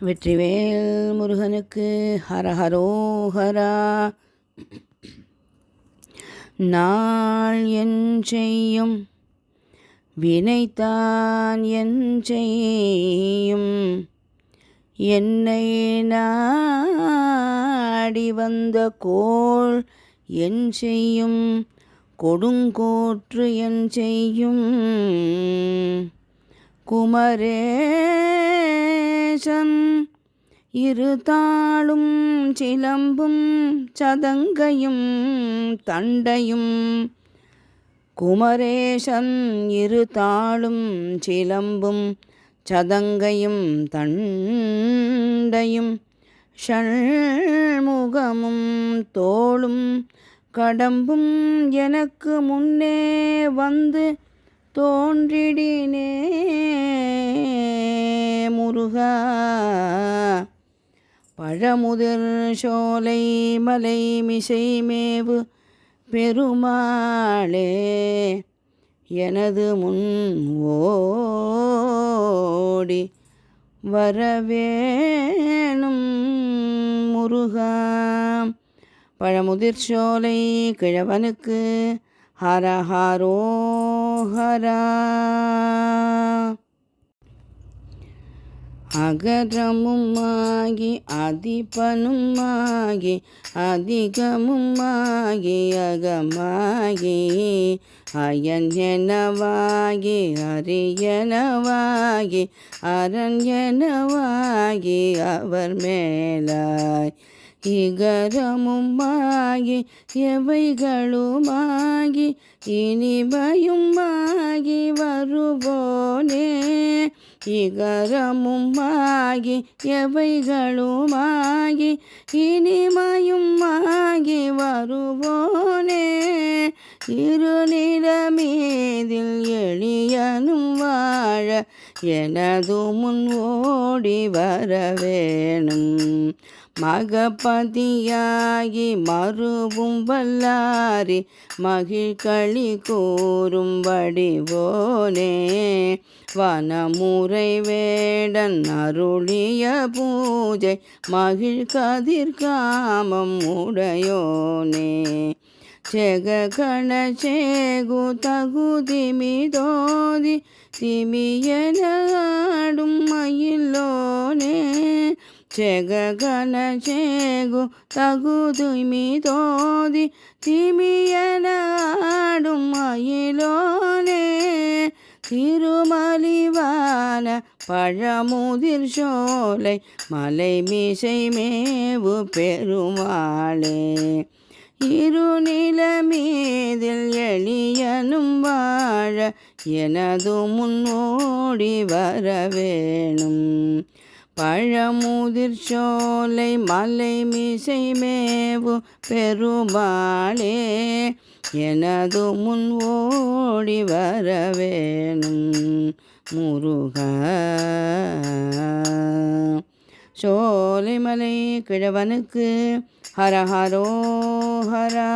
வெற்றிவேல் முருகனுக்கு ஹரஹரோஹரா. நாள் என் செய்யும் வினைத்தான் என் செய்யும். என்னை நாடி வந்த கோள் என் செய்யும் கொடுங்கோற்று என் செய்யும். குமரே இரு இருதாளும் சிலம்பும் சதங்கையும் தண்டையும். குமரேசன் இருதாளும் சிலம்பும் சதங்கையும் தண்டையும். ஷண்முகமும் தோளும் கடம்பும் எனக்கு முன்னே வந்து தோன்றிடினே. முருகா பழமுதிர் சோலை மலை மிசை மேவு பெருமாளே எனது முன் ஓடி வரவேணும் முருகா. பழமுதிர் சோலை கிழவனுக்கு ஹரஹரோ ஹரா அகரமுமாகி அதிபனுமாகி அதிகமுமாகி அகமாகி அயன்யனவாகி அரியனவாகி அரண்யனவாகி அவர் மேலாய். இகரமுமாகி எவைகளுமாகி இனிமையுமாகி வருவோனே. இகரமுமாகி எவைகளுமாகி இனிமையுமாகி வருவோனே இருநிலமீதில் எளியனும் வாழ எனது முன் ஓடி வரவேணும் மகபதியாகி மறுவும் வல்லாரி மகிழ்களி கூறும் வடிவோனே வனமுறை வேடன் அருளிய பூஜை மகிழ் கதிர்காமம் உடையோனே. செககண சேகு தகுதிமி தோதி திமியனாடும் மயிலோனே. செககண சேகு தகுதிமி தோதி திமியனாடும் மயிலோனே. திருமலிவான பழமுதிர் சோலை மலை மீசை மேவு பெருமாளே. இருநிலமீதில் எளியனும் வாழ எனது முன்னோடி வரவேணும். பழமுதிர் சோலை மலை மிசை மேவு பெருமாளே எனது முன் ஓடி வரவேணும் முருகா. சோலைமலை கிழவனுக்கு ஹரஹரோ ஹரா.